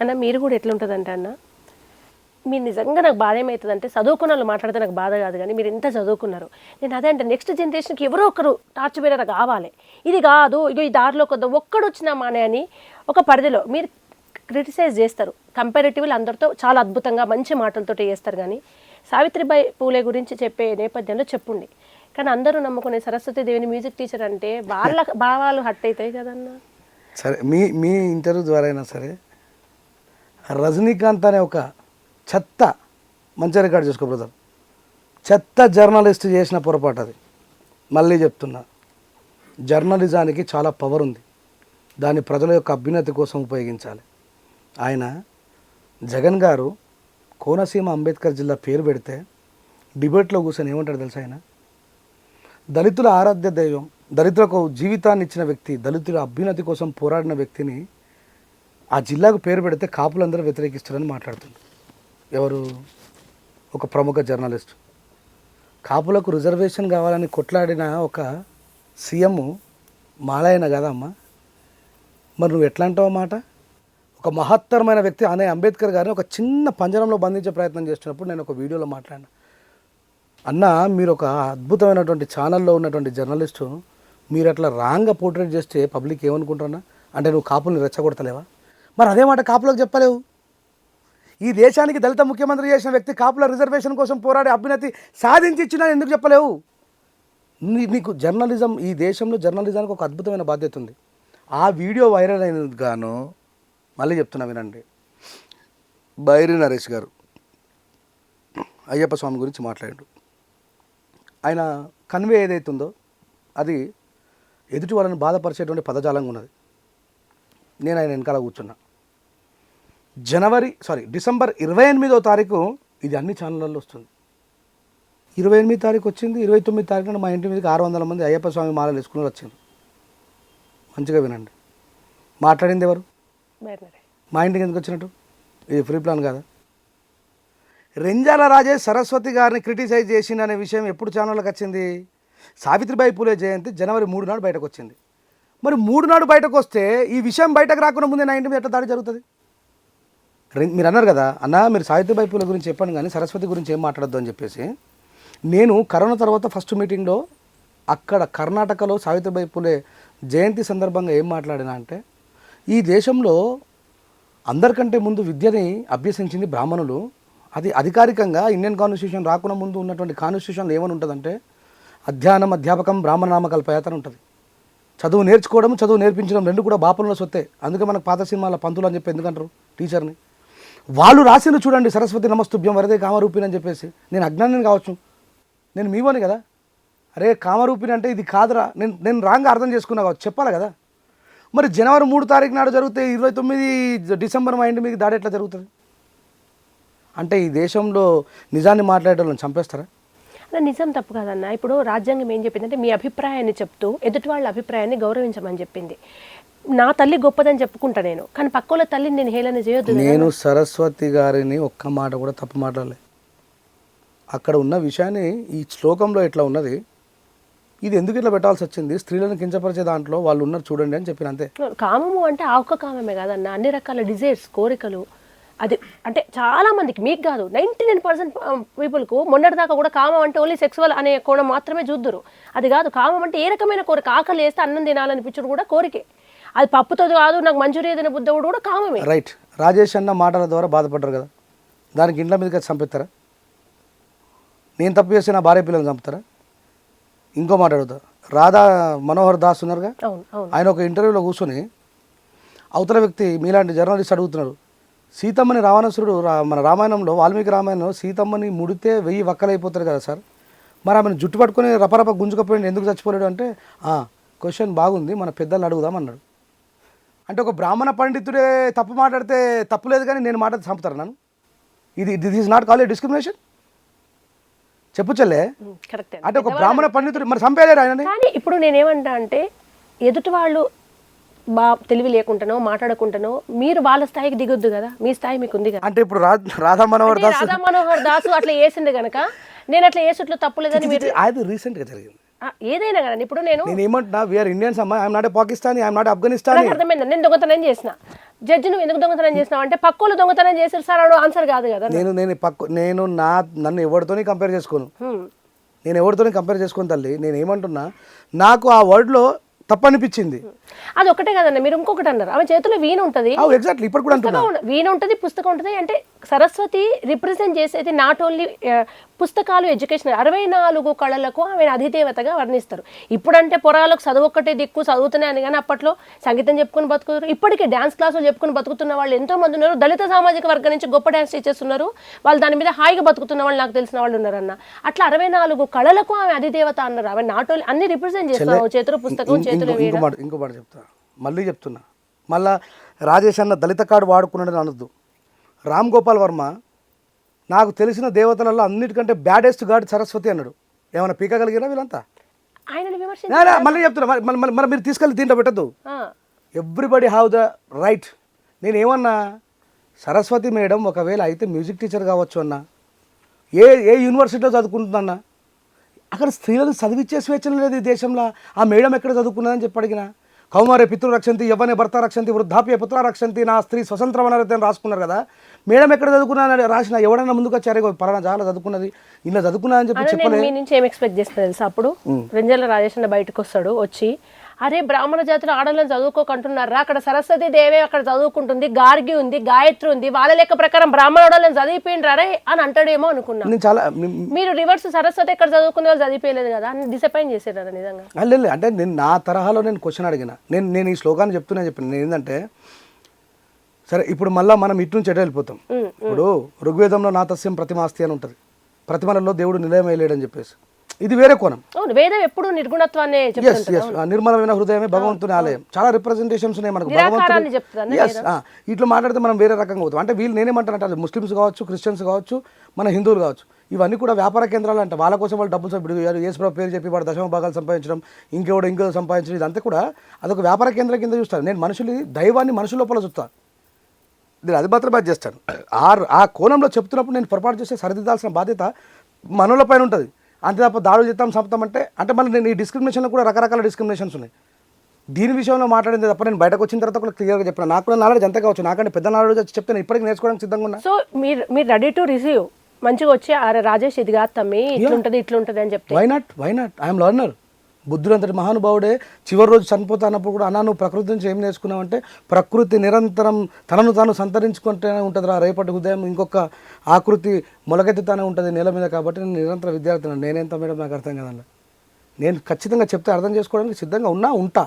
అన్న మీరు కూడా ఎట్లుంటుందంటే అన్న మీరు నిజంగా నాకు బాధ ఏమవుతుంది అంటే చదువుకున్న వాళ్ళు మాట్లాడితే నాకు బాధ కాదు కానీ మీరు ఎంత చదువుకున్నారు. నేను అదే అంటే నెక్స్ట్ జనరేషన్కి ఎవరో ఒకరు టార్చ్ బేరర్ కావాలి. ఇది కాదు ఇగో ఈ దారిలో కొద్ది ఒక్కడు వచ్చినా మానే అని ఒక పరిధిలో మీరు క్రిటిసైజ్ చేస్తారు. కంపారిటివ్లీ అందరితో చాలా అద్భుతంగా మంచి మాటలతోటి చేస్తారు కానీ సావిత్రిబాయి పూలే గురించి చెప్పే నేపథ్యంలో చెప్పుండి. కానీ అందరూ నమ్ముకునే సరస్వతి దేవిని మ్యూజిక్ టీచర్ అంటే వాళ్ళ భావాలు హట్ అవుతాయి కదన్నా. సరే మీ మీ ఇంటర్వ్యూ ద్వారా అయినా సరే రజనీకాంత్ అనే ఒక చెత్త మంచి రికార్డ్ చేసుకో బ్రదర్ చెత్త జర్నలిస్ట్ చేసిన పొరపాటు అది. మళ్ళీ చెప్తున్నా. జర్నలిజానికి చాలా పవర్ ఉంది. దాన్ని ప్రజల యొక్క అభ్యున్నతి కోసం ఉపయోగించాలి. ఆయన జగన్ గారు కోనసీమ అంబేద్కర్ జిల్లా పేరు పెడితే డిబేట్లో కూర్చొని ఏమంటాడు తెలుసా ఆయన? దళితుల ఆరాధ్య దైవం దళితులకు జీవితాన్ని ఇచ్చిన వ్యక్తి దళితుల అభ్యున్నతి కోసం పోరాడిన వ్యక్తిని ఆ జిల్లాకు పేరు పెడితే కాపులందరూ వ్యతిరేకిస్తారని మాట్లాడుతుంది. ఎవరు? ఒక ప్రముఖ జర్నలిస్ట్. కాపులకు రిజర్వేషన్ కావాలని కొట్లాడిన ఒక సీఎం మాలయన కదా అమ్మా? మరి నువ్వు ఎట్లా అంటావు మాట? ఒక మహత్తరమైన వ్యక్తి అనే అంబేద్కర్ గారిని ఒక చిన్న పంజరంలో బంధించే ప్రయత్నం చేస్తున్నప్పుడు నేను ఒక వీడియోలో మాట్లాడినా. అన్న మీరు ఒక అద్భుతమైనటువంటి ఛానల్లో ఉన్నటువంటి జర్నలిస్టు మీరు అట్లా రాంగ్గా పోర్ట్రేట్ చేస్తే పబ్లిక్ ఏమనుకుంటున్నా అంటే నువ్వు కాపుల్ని రెచ్చగొడతలేవా? మరి అదే మాట కాపులకు చెప్పలేవు. ఈ దేశానికి దళిత ముఖ్యమంత్రి చేసిన వ్యక్తి కాపుల రిజర్వేషన్ కోసం పోరాడి అభ్యున్నతి సాధించి ఇచ్చినా ఎందుకు చెప్పలేవు? నీకు జర్నలిజం ఈ దేశంలో జర్నలిజానికి ఒక అద్భుతమైన బాధ్యత ఉంది. ఆ వీడియో వైరల్ అయినందుకు గాను మళ్ళీ చెప్తున్నా వినండి. బైరి నరేష్ గారు అయ్యప్ప స్వామి గురించి మాట్లాడాడు ఆయన కన్వే ఏదైతుందో అది ఎదుటి వాళ్ళని బాధపరిచేటువంటి పదజాలంగా ఉన్నది. నేను ఆయన వెనకాల కూర్చున్నా. జనవరి సారీ డిసెంబర్ ఇరవై ఎనిమిదో తారీఖు ఇది అన్ని ఛానళ్ళల్లో వస్తుంది. ఇరవై ఎనిమిది తారీఖు వచ్చింది ఇరవై తొమ్మిది తారీఖున మా ఇంటి మీదకి ఆరు వందల మంది అయ్యప్ప స్వామి మాలలు వేసుకుని వచ్చింది మంచిగా వినండి. మాట్లాడింది ఎవరు? మా ఇంటికి ఎందుకు వచ్చినట్టు? ఇది ఫ్రీ ప్లాన్ కాదా? రెంజాల రాజేష్ సరస్వతి గారిని క్రిటిసైజ్ చేసింది అనే విషయం ఎప్పుడు ఛానల్లోకి వచ్చింది? సావిత్రిబాయి పూలే జయంతి జనవరి మూడు నాడు బయటకు వచ్చింది. మరి మూడు నాడు బయటకు వస్తే ఈ విషయం బయటకు రాకుండా ముందే నా ఇంటి మీద ఎట్లా దాడి జరుగుతుంది? మీరు అన్నారు కదా అన్న మీరు సావిత్రిబాయి పూల గురించి చెప్పండి కానీ సరస్వతి గురించి ఏం మాట్లాడద్దు అని చెప్పేసి. నేను కరోనా తర్వాత ఫస్ట్ మీటింగ్లో అక్కడ కర్ణాటకలో సావిత్రిబాయి పూలే జయంతి సందర్భంగా ఏం మాట్లాడినా అంటే ఈ దేశంలో అందరికంటే ముందు విద్యని అభ్యసించింది బ్రాహ్మణులు. అది అధికారికంగా ఇండియన్ కాన్స్టిట్యూషన్ రాకుండా ముందు ఉన్నటువంటి కాన్స్టిట్యూషన్లో ఏమని ఉంటుందంటే అధ్యయనం అధ్యాపకం బ్రాహ్మణ నామకల్పయాతన ఉంటుంది. చదువు నేర్చుకోవడం చదువు నేర్పించడం రెండు కూడా బాపంలో సొత్తే. అందుకే మనకు పాత సినిమాల పంతులు అని చెప్పి ఎందుకంటారు టీచర్ని? వాళ్ళు రాసింది చూడండి సరస్వతి నమస్తుభ్యం వరదే కామరూపిణి అని చెప్పేసి. నేను అజ్ఞానం కావచ్చు. నేను మీవోని కదా? అరే కామరూపిణి అంటే ఇది కాదురా. నేను నేను రాంగ్ అర్థం చేసుకున్నా కావచ్చు. చెప్పాలి కదా? మరి జనవరి మూడు తారీఖు నాడు జరిగితే ఇరవై తొమ్మిది డిసెంబర్ మైండ్ మీకు దాడి ఎట్లా జరుగుతుంది? అంటే ఈ దేశంలో నిజాన్ని మాట్లాడేటోళ్ళని చంపేస్తారా? అలా నిజం తప్పు కాదన్న. ఇప్పుడు రాజ్యాంగం ఏం చెప్పిందంటే మీ అభిప్రాయాన్ని చెప్తూ ఎదుటి వాళ్ళ అభిప్రాయాన్ని గౌరవించమని చెప్పింది. నా తల్లి గొప్పదని చెప్పుకుంటా నేను. కానీ పక్కోళ్ళ తల్లిని నేను హేళన చేయొద్దు. నేను సరస్వతి గారిని ఒక్క మాట కూడా తప్పు మాట్లాడలే. అక్కడ ఉన్న విషయాన్ని ఈ శ్లోకంలో ఇట్లా ఉన్నది? ఇది ఎందుకు ఇట్లా పెట్టాల్సి వచ్చింది? స్త్రీలను కించపరిచే దాంట్లో వాళ్ళు ఉన్నారు చూడండి అని చెప్పిన అంతే. కామము అంటే ఆ ఒక్క కామమే కాదన్న అన్ని రకాల డిజైర్స్ కోరికలు అది అంటే చాలా మందికి మీకు కాదు నైంటీ నైన్ పర్సెంట్ పీపుల్కు మొన్నటిదాకా కూడా కామం అంటే ఓన్లీ సెక్సువల్ అనే కోణం మాత్రమే చూద్దురు. అది కాదు కామం అంటే ఏ రకమైన కోరిక ఆకలి వేస్తే అన్నం తినాలనిపించడం కూడా కోరికే. అది పప్పుతో కాదు నాకు మంచూరియా తిన బుద్ధవుడు కూడా కామమే. రైట్ రాజేష్ అన్న మాటల ద్వారా బాధపడ్డారు కదా. దానికి ఇంట్లో మీదకి చంపిస్తారా? నేను తప్పు చేస్తే నా భార్య పిల్లల్ని చంపుతారా? ఇంకో మాట అడుగుతా. రాధా మనోహర్ దాస్ ఉన్నారుగా? ఆయన ఒక ఇంటర్వ్యూలో కూర్చొని అవతల వ్యక్తి మీలాంటి జర్నలిస్ట్ అడుగుతున్నాడు. సీతమ్మని రావణాసురుడు మన రామాయణంలో వాల్మీకి రామాయణంలో సీతమ్మని ముడితే వెయ్యి వక్కలైపోతారు కదా సార్. మరి ఆమెను జుట్టు పట్టుకొని రపరప గుంజుకపోయింది ఎందుకు చచ్చిపోలేడు అంటే క్వశ్చన్ బాగుంది మన పెద్దలు అడుగుదాం అన్నాడు. అంటే ఒక బ్రాహ్మణ పండితుడే తప్పు మాట్లాడితే తప్పు లేదు కానీ నేను మాట చంపుతారు నన్ను? ఇది this is not call a discrimination చెప్పు చెల్లే. కరెక్ట్ అంటే ఒక బ్రాహ్మణ పండితుడు మరి చంపేయలేరు ఆయనని? కానీ ఇప్పుడు నేనేమంటా అంటే ఎదుటి వాళ్ళు బా తెలివి లేకుండానో మాట్లాడకుండానో మీరు వాళ్ళ స్థాయికి దిగొద్దు కదా. మీ స్థాయి మీకు ఉంది కదా. అంటే ఇప్పుడు రాధా మనోహర్ దాస్ రాధా మనోహర్ దాసు అట్లా వేసింది గనక నేను అట్లా వేసుట్లో తప్పు లేదని మీరు అది రీసెంట్గా జరిగింది. ఏదైనా కదా ఇప్పుడు నేను నేను ఏమంటున్నా వీఆర్ ఇండియన్స్ అమ్మా. I'm not Pakistani I'm not Afghanistani నాకు అర్థమైంది నేను దొంగతనం చేసిన. జడ్జి నువ్వు ఎందుకు దొంగతనం చేసినావు అంటే పక్కోళ్ళు దొంగతనం చేశారు సార్ అడు ఆన్సర్ కాదు కదా నేను నేను పక్క నేను నా నన్ను ఎవరితోని కంపేర్ చేసుకోను. నేను ఎవరితోని కంపేర్ చేసుకోను తల్లి. నేను ఏమంటున్నా నాకు ఆ వర్డ్లో తప్పనిపించింది. అది ఒకటే కదండి. మీరు ఇంకొకటి అన్నారు. ఆమె చేతిలో వీణ ఉంటది. ఎగ్జాక్ట్లీ ఇప్పుడు కూడా వీణ ఉంటుంది పుస్తకం ఉంటుంది అంటే సరస్వతి రిప్రజెంట్ చేసేది నాట్ ఓన్లీ పుస్తకాలు ఎడ్యుకేషన్ అరవై నాలుగు కళలకు ఆమె అధిదేవతగా వర్ణిస్తారు. ఇప్పుడంటే పొరాలకు చదువు ఒక్కటే దిక్కు చదువుతున్నాయి అని కానీ అప్పట్లో సంగీతం చెప్పుకుని బతుకుతారు ఇప్పటికీ డ్యాన్స్ క్లాసులు చెప్పుకుని బతుకుతున్న వాళ్ళు ఎంతో మంది ఉన్నారు. దళిత సామాజిక వర్గం నుంచి గొప్ప డ్యాన్స్ టీచర్స్ ఉన్నారు. వాళ్ళు దాని మీద హాయిగా బతుకుతున్న వాళ్ళు నాకు తెలిసిన వాళ్ళు ఉన్నారన్న. అట్లా అరవై నాలుగు కళలకు ఆమె అధిదేవత అన్నారు. ఆమె నాట్ ఓన్లీ అన్ని రిప్రజెంట్ చేస్తారు. చేతులు పుస్తకం చేతులు ఇంకో మాట ఇంకో మాట చెప్తా. మళ్ళీ చెప్తున్నా. మళ్ళా రాజేష్ అన్న దళిత కార్డు వాడుకున్నాడని అనొద్దు. రామ్ గోపాల్ వర్మ నాకు తెలిసిన దేవతలలో అన్నిటికంటే బ్యాడెస్ట్ గాడ్ సరస్వతి అన్నాడు. ఏమైనా పీకగలిగినా వీళ్ళంతా? మళ్ళీ చెప్తున్నా. మరి- మరి- మరి మరి మీరు తీసుకెళ్ళి దీంట్లో పెట్టద్దు. ఎవ్రీబడి హ్యావ్ ద రైట్ నేను ఏమన్నా సరస్వతి మేడం ఒకవేళ అయితే మ్యూజిక్ టీచర్ కావచ్చు అన్న ఏ ఏ యూనివర్సిటీలో చదువుకుంటుందన్న అక్కడ స్త్రీలకు చదివిచ్చే స్వేచ్ఛ లేదు ఈ దేశంలో. ఆ మేడం ఎక్కడ చదువుకున్నదని చెప్పి అడిగిన కౌమారే పితృ రక్షంతి యవ్వనే భర్త రక్షంతి వృద్ధాప్య పుత్ర రక్షంతి నా స్త్రీ స్వతంత్రం అని రాసుకున్నారు కదా. మేడం ఎక్కడ చదువుకున్నానని రాసిన ఎవడన్నా ముందుకు వచ్చారే పలానా చాలా చదువుకున్నది ఇలా చదువుకున్నా అని చెప్పి అదే చెప్పలే. నేను మీ నుంచి ఏం ఎక్స్పెక్ట్ చేస్తున్నా తెలుసా అప్పుడు? రెంజల రాజేష్ బయటకు వస్తాడు వచ్చి అరే బ్రాహ్మణ జాతిలో ఆడలను చదువుకోకంటున్నారా? అక్కడ సరస్వతి దేవే అక్కడ చదువుకుంటుంది గార్గి ఉంది గాయత్రి ఉంది. వాళ్ళ లెక్క ప్రకారం బ్రాహ్మణ ఆడలను చదివిపోయినరారే అని అంటాడేమో అనుకున్నా. నేను చాలా మీరు రివర్స్ సరస్వతి ఎక్కడ చదువుకునే వాళ్ళు చదివిపోయలేదు కదా? అని డిసప్పాయింట్ చేశారు నిజంగా? లేదు. అంటే నేను నా తరహాలో నేను క్వశ్చన్ అడిగిన. నేను నేను ఈ శ్లోకాన్ని చెప్తూనే చెప్పిన. నేను ఏంటంటే సరే ఇప్పుడు మళ్ళీ మనం ఇటు నుంచి ఎటు వెళ్ళిపోతాం? ఇప్పుడు ఋగ్వేదంలో నాతస్యం ప్రతిమాస్తి అని ఉంటుంది. ప్రతిమలలో దేవుడు నిలయం వేయలేడని చెప్పేసి. ఇది వేరే కోణం. వేదం ఎప్పుడు నిర్గుణత్వాన్ని నిర్మలమైన హృదయమే భగవంతుని ఆలయం. చాలా రిప్రజెంటేషన్స్ ఉన్నాయి మనకు. ఎస్ ఇట్లా మాట్లాడితే మనం వేరే రకంగా పోతాం అంటే వీళ్ళు నేనేమంటానంటే ముస్లిమ్స్ కావచ్చు క్రిస్టియన్స్ కావచ్చు మన హిందువులు కావచ్చు. ఇవన్నీ కూడా వ్యాపార కేంద్రాలు అంటే. వాళ్ళ కోసం వాళ్ళు డబ్బులు ఇప్పుడు యేసుప్రభు పేరు చెప్పి వాడు దశమ భాగాలు సంపాదించడం ఇంకెవడో ఇంకో సంపాదించడం ఇదంతా కూడా అదొక వ్యాపార కేంద్రం కింద చూస్తాను నేను మనుషులు దైవాన్ని మనుషుల లోపల చూస్తాను నేను అది మాత్రం అది చేస్తాను. ఆ ఆ కోణంలో చెప్తున్నప్పుడు నేను పొరపాటు చేస్తే సరిదిద్దాల్సిన బాధ్యత మనల పైన ఉంటుంది. అంతే తప్ప దాడులు చేస్తాం చంపుతాం అంటే అంటే మళ్ళీ నేను ఈ డిస్క్రిమినేషన్లో కూడా రకరకాల డిస్క్రిమినేషన్స్ ఉన్నాయి. దీని విషయంలో మాట్లాడింది తప్ప నేను బయటకు వచ్చిన తర్వాత కూడా క్లియర్గా చెప్పిన నాకు కూడా నాలెడ్జ్ ఎంత కావచ్చు. నాకంటే పెద్ద నాలెడ్జ్ వచ్చి చెప్తే నేను ఇప్పటికి నేర్చుకోవడానికి సిద్ధంగా ఉన్నా. సో మీరు మీరు రెడీ టు రిసీవ్ మంచిగా వచ్చి అరే రాజేష్ ఇది కాదు తమ్మి ఇట్లుంటది ఇట్లుంటది అని చెప్తే. Why not why not I'm learner బుద్ధుడు అంతటి మహానుభావుడే చివరి రోజు చనిపోతానప్పుడు కూడా అన్నా నువ్వు ప్రకృతి నుంచి ఏం నేర్చుకున్నావంటే ప్రకృతి నిరంతరం తనను తాను సంతరించుకుంటూనే ఉంటుంది రా రేపటి ఉదయం ఇంకొక ఆకృతి మొలకెత్తుతానే ఉంటుంది నేల మీద కాబట్టి నేను నిరంతర విద్యార్థిని. నేనేంత మేడం నాకు అర్థం కదండి నేను ఖచ్చితంగా చెప్తే అర్థం చేసుకోవడానికి సిద్ధంగా ఉన్నా ఉంటా.